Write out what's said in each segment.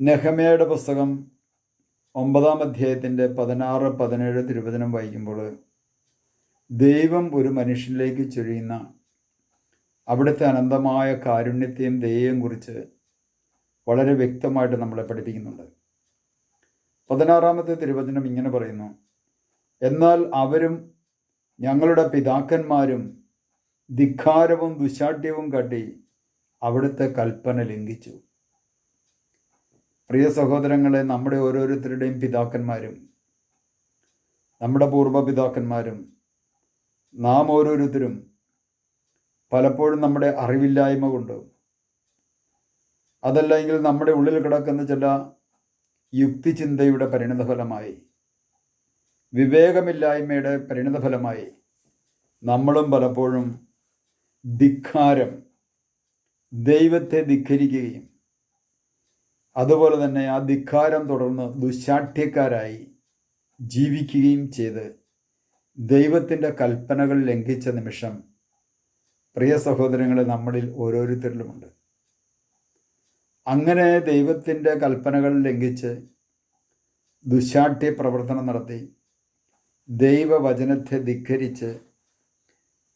നെഹമയുടെ പുസ്തകം ഒമ്പതാം അധ്യായത്തിന്റെ പതിനാറ് പതിനേഴ് തിരുവചനം വായിക്കുമ്പോൾ ദൈവം ഒരു മനുഷ്യനിലേക്ക് ചൊരിയുന്ന അവിടുത്തെ അനന്തമായ കാരുണ്യത്തെയും ദയയും കുറിച്ച് വളരെ വ്യക്തമായിട്ട് നമ്മളെ പഠിപ്പിക്കുന്നുണ്ട്. പതിനാറാമത്തെ തിരുവചനം ഇങ്ങനെ പറയുന്നു എന്നാൽ അവരും ഞങ്ങളുടെ പിതാക്കന്മാരും ധിക്കാരവും ദുശാഠ്യവും കാട്ടി അവിടുത്തെ കൽപ്പന ലംഘിച്ചു. പ്രിയ സഹോദരങ്ങളെ നമ്മുടെ ഓരോരുത്തരുടെയും പിതാക്കന്മാരും നമ്മുടെ പൂർവ പിതാക്കന്മാരും നാം ഓരോരുത്തരും പലപ്പോഴും നമ്മുടെ അറിവില്ലായ്മ കൊണ്ട് അതല്ലെങ്കിൽ നമ്മുടെ ഉള്ളിൽ കിടക്കുന്ന ചില യുക്തിചിന്തയുടെ പരിണിതഫലമായി വിവേകമില്ലായ്മയുടെ പരിണിതഫലമായി നമ്മളും പലപ്പോഴും ധിക്കാരം ദൈവത്തെ ധിക്കരിക്കുകയും അതുപോലെ തന്നെ ആ ധിക്കാരം തുടർന്ന് ദുശാഠ്യക്കാരായി ജീവിക്കുകയും ചെയ്ത് ദൈവത്തിന്റെ കൽപ്പനകൾ ലംഘിച്ച നിമിഷം പ്രിയ സഹോദരങ്ങളെ നമ്മളിൽ ഓരോരുത്തരിലുമുണ്ട്. അങ്ങനെ ദൈവത്തിന്റെ കൽപ്പനകൾ ലംഘിച്ച് ദുശാഠ്യ പ്രവർത്തനം നടത്തി ദൈവവചനത്തെ ധിക്കരിച്ച്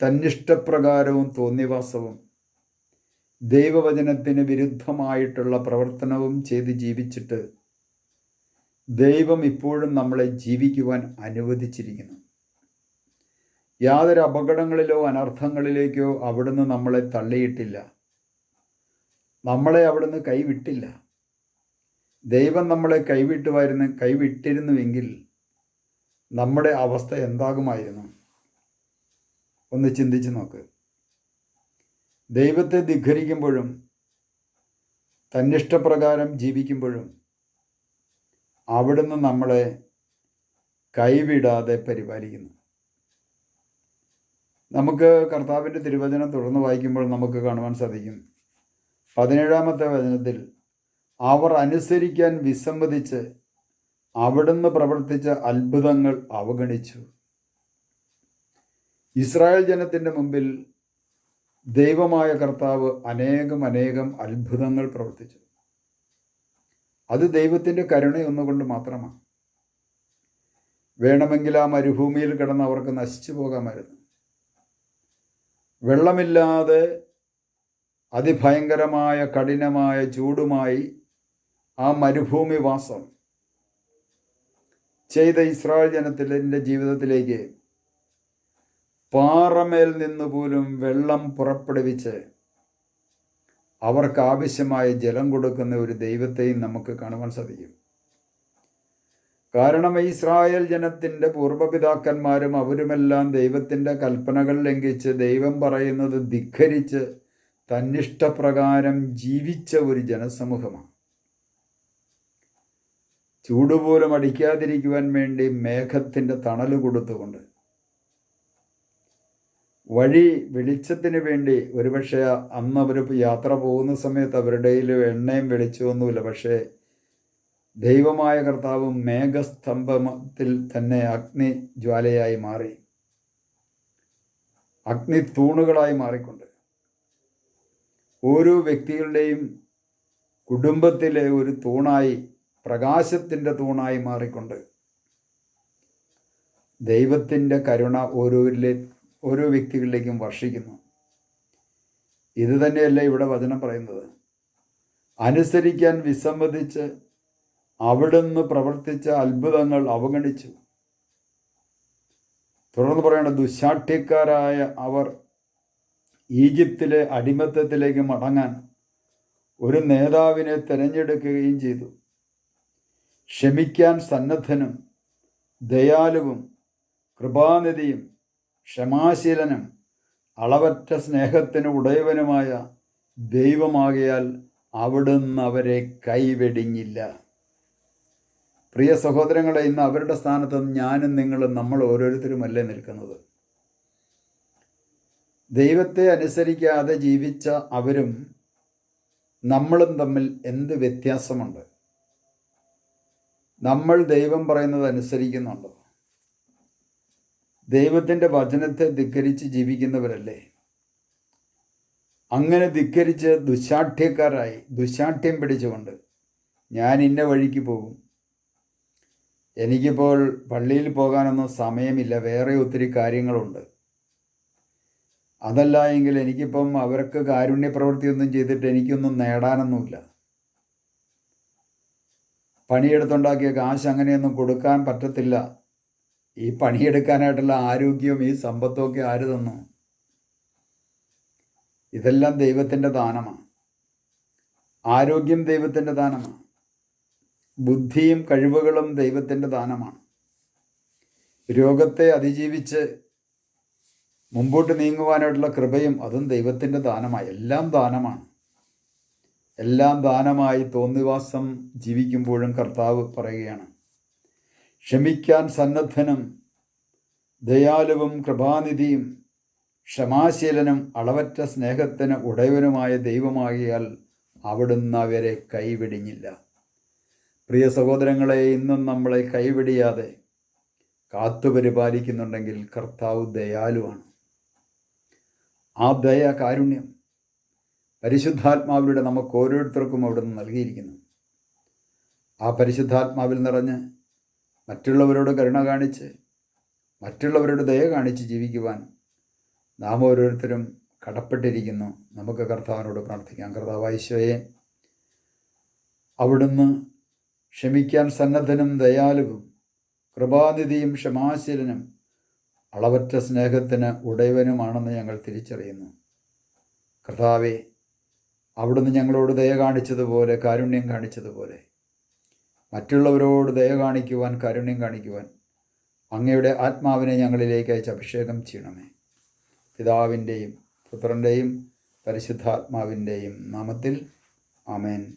തന്നിഷ്ടപ്രകാരവും തോന്നിവാസവും ദൈവവചനത്തിന് വിരുദ്ധമായിട്ടുള്ള പ്രവർത്തനവും ചെയ്ത് ജീവിച്ചിട്ട് ദൈവം ഇപ്പോഴും നമ്മളെ ജീവിക്കുവാൻ അനുവദിച്ചിരിക്കുന്നു. യാതൊരു അപകടങ്ങളിലോ അനർത്ഥങ്ങളിലേക്കോ അവിടുന്ന് നമ്മളെ തള്ളിയിട്ടില്ല. നമ്മളെ അവിടുന്ന് കൈവിട്ടില്ല. ദൈവം നമ്മളെ കൈവിട്ടുമായിരുന്നു കൈവിട്ടിരുന്നുവെങ്കിൽ നമ്മുടെ അവസ്ഥ എന്താകുമായിരുന്നു? ഒന്ന് ചിന്തിച്ച് നോക്ക്. ദൈവത്തെ ധിഖരിക്കുമ്പോഴും തന്നിഷ്ടപ്രകാരം ജീവിക്കുമ്പോഴും അവിടുന്ന് നമ്മളെ കൈവിടാതെ പരിപാലിക്കുന്നു. നമുക്ക് കർത്താവിന്റെ തിരുവചനം തുടർന്ന് വായിക്കുമ്പോൾ നമുക്ക് കാണുവാൻ സാധിക്കും. പതിനേഴാമത്തെ വചനത്തിൽ അവർ അനുസരിക്കാൻ വിസമ്മതിച്ച് അവിടുന്ന് പ്രവർത്തിച്ച അത്ഭുതങ്ങൾ അവഗണിച്ചു. ഇസ്രായേൽ ജനത്തിന്റെ മുമ്പിൽ ദൈവമായ കർത്താവ് അനേകം അനേകം അത്ഭുതങ്ങൾ പ്രവർത്തിച്ചു. അത് ദൈവത്തിന്റെ കരുണയൊന്നുകൊണ്ട് മാത്രമാണ്. വേണമെങ്കിൽ ആ മരുഭൂമിയിൽ കിടന്ന് അവർക്ക് നശിച്ചു പോകാമായിരുന്നു. വെള്ളമില്ലാതെ അതിഭയങ്കരമായ കഠിനമായ ചൂടുമായി ആ മരുഭൂമി വാസം ചെയ്ത ഇസ്രായേൽ ജനത്തിന്റെ ജീവിതത്തിലേക്ക് പാറമേൽ നിന്ന് പോലും വെള്ളം പുറപ്പെടുവിച്ച് അവർക്ക് ആവശ്യമായ ജലം കൊടുക്കുന്ന ഒരു ദൈവത്തെയും നമുക്ക് കാണുവാൻ സാധിക്കും. കാരണം ഇസ്രായേൽ ജനത്തിന്റെ പൂർവപിതാക്കന്മാരും അവരുമെല്ലാം ദൈവത്തിന്റെ കൽപ്പനകൾ ലംഘിച്ച് ദൈവം പറയുന്നത് ധിഖരിച്ച് തന്നിഷ്ടപ്രകാരം ജീവിച്ച ഒരു ജനസമൂഹമാണ്. ചൂടുപോലും അടിക്കാതിരിക്കുവാൻ വേണ്ടി മേഘത്തിന്റെ തണൽ കൊടുത്തുകൊണ്ട് വഴി വെളിച്ചത്തിന് വേണ്ടി ഒരുപക്ഷെ അന്ന് അവർ യാത്ര പോകുന്ന സമയത്ത് അവരുടെ എണ്ണയും വെളിച്ചമൊന്നുമില്ല. പക്ഷേ ദൈവമായ കർത്താവ് മേഘസ്തംഭത്തിൽ തന്നെ അഗ്നി ജ്വാലയായി മാറി. അഗ്നി തൂണുകളായി മാറിക്കൊണ്ട്. ഓരോ വ്യക്തികളുടെയും കുടുംബത്തിലെ ഒരു തൂണായി പ്രകാശത്തിന്റെ തൂണായി മാറിക്കൊണ്ട് ദൈവത്തിന്റെ കരുണ ഓരോരിലെ ഓരോ വ്യക്തികളിലേക്കും വർഷിക്കുന്നു. ഇത് തന്നെയല്ല ഇവിടെ വചനം പറയുന്നത്. അനുസരിക്കാൻ വിസമ്മതിച്ച് അവിടുന്ന് പ്രവർത്തിച്ച അത്ഭുതങ്ങൾ അവഗണിച്ചു. തുടർന്ന് പറയേണ്ട ദുശാഠ്യക്കാരായ അവർ ഈജിപ്തിലെ അടിമത്തത്തിലേക്ക് മടങ്ങാൻ ഒരു നേതാവിനെ തിരഞ്ഞെടുക്കുകയും ചെയ്തു. ക്ഷമിക്കാൻ സന്നദ്ധനും ദയാലുവും കൃപാനിധിയും ക്ഷമാശീലനും അളവറ്റ സ്നേഹത്തിന് ഉടയവനുമായ ദൈവമാകിയാൽ അവിടുന്ന് അവരെ കൈവെടിഞ്ഞില്ല. പ്രിയ സഹോദരങ്ങളെ ഇന്ന് അവരുടെ സ്ഥാനത്ത് ഞാനും നിങ്ങളും നമ്മൾ ഓരോരുത്തരുമല്ലേ നിൽക്കുന്നത്? ദൈവത്തെ അനുസരിക്കാതെ ജീവിച്ച അവരും നമ്മളും തമ്മിൽ എന്ത് വ്യത്യാസമുണ്ട്? നമ്മൾ ദൈവം പറയുന്നത് അനുസരിക്കുന്നുണ്ടോ? ദൈവത്തിന്റെ വചനത്തെ ധിക്കരിച്ച് ജീവിക്കുന്നവരല്ലേ? അങ്ങനെ ധിക്കരിച്ച് ദുശാഠ്യക്കാരായി ദുശാഠ്യം പിടിച്ചുകൊണ്ട് ഞാൻ ഇന്ന വഴിക്ക് പോകും. എനിക്കിപ്പോൾ പള്ളിയിൽ പോകാനൊന്നും സമയമില്ല വേറെ ഒത്തിരി കാര്യങ്ങളുണ്ട്. അതല്ല എങ്കിൽ എനിക്കിപ്പം അവർക്ക് കാരുണ്യ ചെയ്തിട്ട് എനിക്കൊന്നും നേടാനൊന്നുമില്ല. പണിയെടുത്തുണ്ടാക്കിയ കാശ് അങ്ങനെയൊന്നും കൊടുക്കാൻ പറ്റത്തില്ല. ഈ പണിയെടുക്കാനായിട്ടുള്ള ആരോഗ്യവും ഈ സമ്പത്തും ഒക്കെ ആര് തന്നു? ഇതെല്ലാം ദൈവത്തിന്റെ ദാനമാണ് ആരോഗ്യം ദൈവത്തിന്റെ ദാനമാണ് ബുദ്ധിയും കഴിവുകളും ദൈവത്തിന്റെ ദാനമാണ് രോഗത്തെ അതിജീവിച്ച് മുമ്പോട്ട് നീങ്ങുവാനായിട്ടുള്ള കൃപയും അതും ദൈവത്തിന്റെ ദാനമാണ് എല്ലാം ദാനമാണ് എല്ലാം ദാനമായി തോന്നിവാസം ജീവിക്കുമ്പോഴും കർത്താവ് പറയുകയാണ്. ക്ഷമിക്കാൻ സന്നദ്ധനും ദയാലുവും കൃപാനിധിയും ക്ഷമാശീലനും അളവറ്റ സ്നേഹത്തിന് ഉടയവനുമായ ദൈവമാകിയാൽ അവിടുന്ന് അവരെ കൈവിടിഞ്ഞില്ല. പ്രിയ സഹോദരങ്ങളെ ഇന്നും നമ്മളെ കൈവിടിയാതെ കാത്തുപരിപാലിക്കുന്നുണ്ടെങ്കിൽ കർത്താവ് ദയാലുവാണ്. ആ ദയ കാരുണ്യം പരിശുദ്ധാത്മാവിലൂടെ നമുക്ക് ഓരോരുത്തർക്കും അവിടുന്ന് നൽകിയിരിക്കുന്നു. ആ പരിശുദ്ധാത്മാവിൽ നിറഞ്ഞ് മറ്റുള്ളവരോട് കരുണ കാണിച്ച് മറ്റുള്ളവരോട് ദയ കാണിച്ച് ജീവിക്കുവാൻ നാം ഓരോരുത്തരും കടപ്പെട്ടിരിക്കുന്നു. നമുക്ക് കർത്താവിനോട് പ്രാർത്ഥിക്കാം. കർത്താവ് ഈശോയെ അവിടുന്ന് ക്ഷമിക്കാൻ സന്നദ്ധനും ദയാലുവും കൃപാനിധിയും ക്ഷമാശീലനും അളവറ്റ സ്നേഹത്തിന് ഉടയവനുമാണെന്ന് ഞങ്ങൾ തിരിച്ചറിയുന്നു. കർത്താവെ അവിടുന്ന് ഞങ്ങളോട് ദയ കാണിച്ചതുപോലെ കാരുണ്യം കാണിച്ചതുപോലെ മറ്റുള്ളവരോട് ദയ കാണിക്കുവാൻ കാരുണ്യം കാണിക്കുവാൻ അങ്ങയുടെ ആത്മാവിനെ ഞങ്ങളിലേക്ക് അയച്ച് അഭിഷേകം ചെയ്യണമേ. പിതാവിന്റെയും പുത്രന്റെയും പരിശുദ്ധാത്മാവിന്റെയും നാമത്തിൽ ആമേൻ.